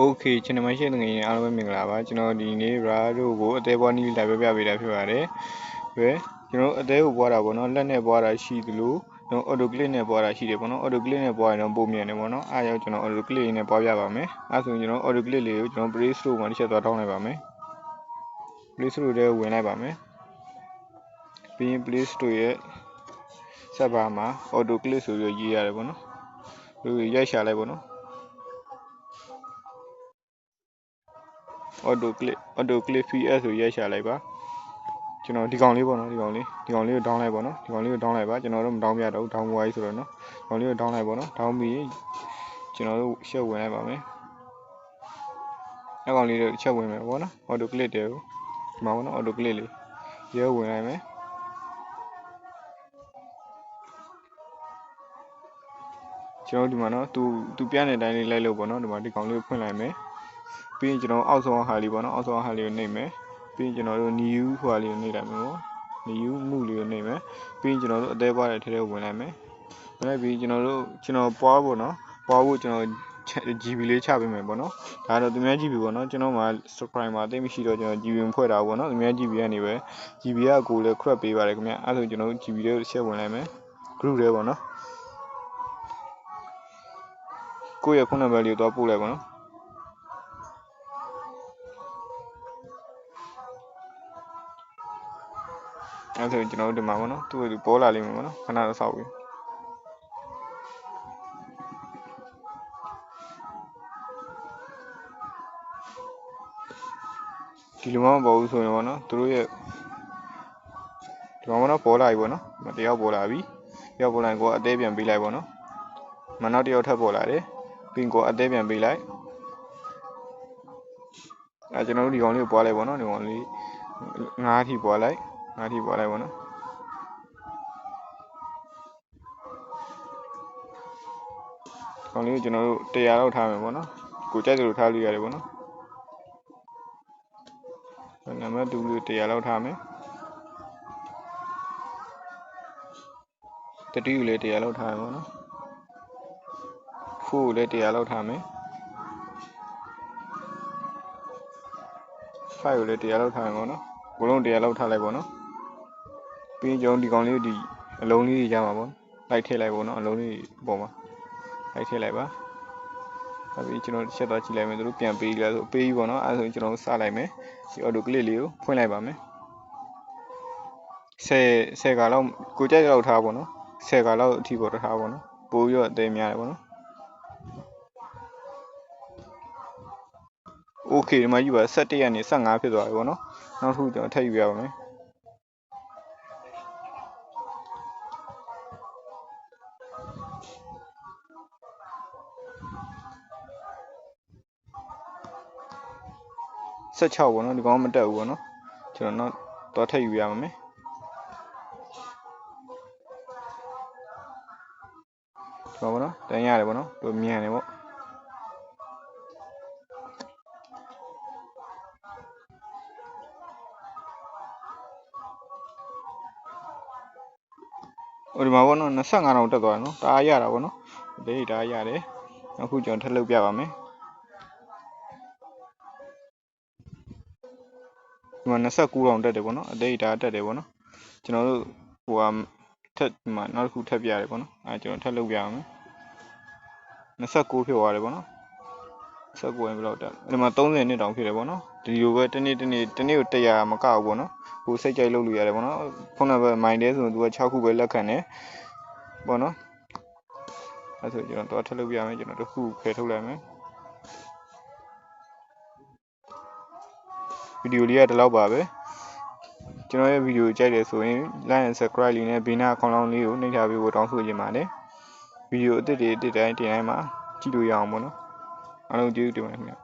Okay ကျွန်တော်မရှိတဲ့ငွေရင်အားလုံးပဲမင်္ဂလာပါကျွန်တော်ဒီနေ့ RADO ကိုအသေးပွားနည်းလာပြပြပေးတာဖြစ်ပါတယ်ပဲကျွန်တော်အသေးကိုပွားတာပေါ့နော်လက်နဲ့ပွားတာရှိသလိုကျွန်တော် auto click နဲ့ပွားတာရှိတယ်ပေါ့နော် auto click နဲ့ပွားရင်တော့ပုံမြန်တယ်ပေါ့နော်အားကြောင့်ကျွန်တော် auto click နဲ့ပွားပြပါမယ်အဲဆိုရင်ကျွန်တော် auto click လေးကိုကျွန်တော် play store မှာတစ်ချက်သွားတောင်းလိုက်ပါမယ် play store ထဲဝင်လိုက်ပါမယ်ပြီးရင် play store ရဲ့ဆက်ပါမှာ auto click ဆိုပြီးရေးရတယ်ပေါ့နော်ဒီရိုက်ရှာလိုက်ပေါ့နော် auto click auto click ps ဆိုရိုက်ရှာလိုက်ပါကျွန်တော်ဒီကောင်လေးပေါ့နော်ဒီကောင်လေးဒီကောင်လေးကို down လိုက်ပေါ့နော်ဒီကောင်လေးကို down လိုက်ပါကျွန်တော်တို့မ down ပြတော့ down ပွားကြီးဆိုတော့နော်ဒီကောင်လေးကို down လိုက်ပေါ့နော် down ပြီးကျွန်တော်တို့ရှက်ဝင်လိုက်ပါမယ်အဲ့ကောင်လေးတို့ချက်ဝင်မယ်ပေါ့နော် auto click တယ်ကိုဒီမှာပေါ့နော် auto click လေးရဲဝင်လိုက်မယ်ကျွန်တော်ဒီမှာနော်သူသူပြတဲ့အတိုင်းလေးလိုက်လို့ပေါ့နော်ဒီမှာဒီကောင်လေးကိုဖွင့်လိုက်မယ် ပြီးရင်ကျွန်တော်အောက်ဆုံးဟာလေးပေါ့နော်အောက်ဆုံးဟာလေးကိုနှိပ်မယ်ပြီးရင်ကျွန်တော်တို့ new ဟိုဟာလေးကိုနှိပ်လိုက်မယ်ပေါ့ new မှုလေးကိုနှိပ်မယ်ပြီးရင်ကျွန်တော်တို့အသေးပွားတဲ့ထဲထဲဝင်လိုက်မယ်ဝင်လိုက်ပြီးကျွန်တော်တို့ကျွန်တော်ပွားဖို့နော်ပွားဖို့ကျွန်တော် GB လေးချပေးမယ်ပေါ့နော်ဒါတော့သူများ GB ပေါ့နော်ကျွန်တော်မှ subscribe မှာတိတ်မရှိတော့ကျွန်တော် GB မဖွဲ့တာပေါ့နော်သူများ GB ကနေပဲ GB ကကိုလည်း crop ပေးပါတယ်ခင်ဗျအဲ့ဒါဆိုကျွန်တော်တို့ GB လေးကိုဆက်ဝင်လိုက်မယ် group လေးပေါ့နော်ကိုယ့်ရဲ့ဖုန်းနံပါတ်လေးကိုသွားပို့လိုက်ပါနော် အဲဆိုရင်ကျွန်တော်တို့ဒီမှာပေါ့နော်သူ့ကိုပေါ်လာလိမ့်မယ်ပေါ့နော်ခဏတော့စောက်ပြီဒီလိုမှမပေါ်ဘူးဆိုရင်ပေါ့နော်သူတို့ရဲ့ဒီမှာပေါ့နော်ပေါ်လာပြီပေါ့နော်တယောက်ပေါ်လာပြီတယောက်ပေါ်လာရင်ကိုကအသေးပြန်ပေးလိုက်ပေါ့နော်မနောက်တယောက်ထပ်ပေါ်လာတယ်ပြီးကိုအသေးပြန်ပေးလိုက်အဲကျွန်တော်တို့ဒီကောင်လေးကိုပွားလိုက်ပေါ့နော်ဒီကောင်လေးငါးထိပွားလိုက် ငါးထိပွားလိုက်ပေါ့နော်ကောင်လေးကိုကျွန်တော်တို့100လောက်ထားမယ်ပေါ့နော်ကိုကြိုက်တယ်လို့ထားလို့ရတယ်ပေါ့နော်နံပါတ်2လေး100လောက်ထားမယ်တတိကိုလည်း100လောက်ထားမယ်ပေါ့နော်ဖိုးကိုလည်း100လောက်ထားမယ်ဖိုက်ကိုလည်း100လောက်ထားမယ်ပေါ့နော်ဘလုံး100လောက်ထားလိုက်ပေါ့နော် ပြီးရင်ကျွန်တော်ဒီကောင်လေးဒီအလုံးလေးကြီးရမှာပေါ့လိုက်ထည့်လိုက်ပေါ့နော်အလုံးလေးပေါ်မှာလိုက်ထည့်လိုက်ပါအဲ့ပြီးကျွန်တော်ချက်သွားကြည့်လိုက်မယ်သူတို့ပြန်ပေးလားဆိုပေးပြီပေါ့နော်အဲ့ဆိုရင်ကျွန်တော်စလိုက်မယ်ဒီ auto click လေးကိုဖွင့်လိုက်ပါမယ်10 10ကလောက်ကိုကြိုက်လောက်ထားပေါ့နော်10ကလောက်အထိပေါ်ထားပေါ့နော်ပိုးပြီးတော့အသေးများတယ်ပေါ့နော် okay ဒီမှာယူပါ17ရက်နေ15ဖြစ်သွားပြီပေါ့နော်နောက်တစ်ခုကျွန်တော်ထပ်ယူရပါမယ် 16ပေါ့နော်ဒီကောင်မတက်ဘူးပေါ့နော်ကျွန်တော်တော့ထပ်ယူရပါမယ်ဒီမှာပေါ့နော်တန်ရတယ်ပေါ့နော်သူမြန်တယ်ပေါ့ဟိုဒီမှာပေါ့နော်25တောင်တက်သွားတယ်နော်ဒါအားရတာပေါ့နော်ဒီဒါအားရတယ်အခုကျွန်တော်ထပ်လုပ်ပြပါမယ် ဒီမှာ29တောင်တက်တယ်ပေါ့နော်အသေးဒါတက်တယ်ပေါ့နော်ကျွန်တော်တို့ဟိုဟာထက်ဒီမှာနောက်တစ်ခုထပ်ပြရတယ်ပေါ့နော်အဲကျွန်တော်ထပ်လုပ်ပြရမယ်29ဖြစ်သွားတယ်ပေါ့နော်29ရင်ဘယ်လောက်တက်ဒီမှာ30နှစ်တောင်ဖြစ်တယ်ပေါ့နော်ဒီလိုပဲတနေ့တနေ့တနေ့ကို100မကောက်ဘူးပေါ့နော်ကိုစိတ်ကြိုက်လုပ်လို့ရတယ်ပေါ့နော်ဖုန်းနံပါတ်မိုင်းတဲဆိုရင်သူက6ခုပဲလက်ခံတယ်ပေါ့နော်အဲဆိုကျွန်တော်တော့ထပ်လုပ်ပြမယ်ကျွန်တော်တစ်ခုဖယ်ထုတ်လိုက်မယ် ဗီဒီယိုလေးကဒီလောက်ပါပဲကျွန်တော်ရဲ့ဗီဒီယိုကြိုက်တယ်ဆိုရင် like and subscribe လေးနဲ့ဘေးနားအခေါင်းလောင်းလေးကိုနှိပ်ထားပေးဖို့တောင်းဆိုချင်ပါတယ်ဗီဒီယိုအသစ်တွေအသစ်တိုင်းတင်တိုင်းမှာကြည့်လို့ရအောင်ပေါ့နော်အားလုံးကျေးဇူးတင်ပါတယ်ခင်ဗျ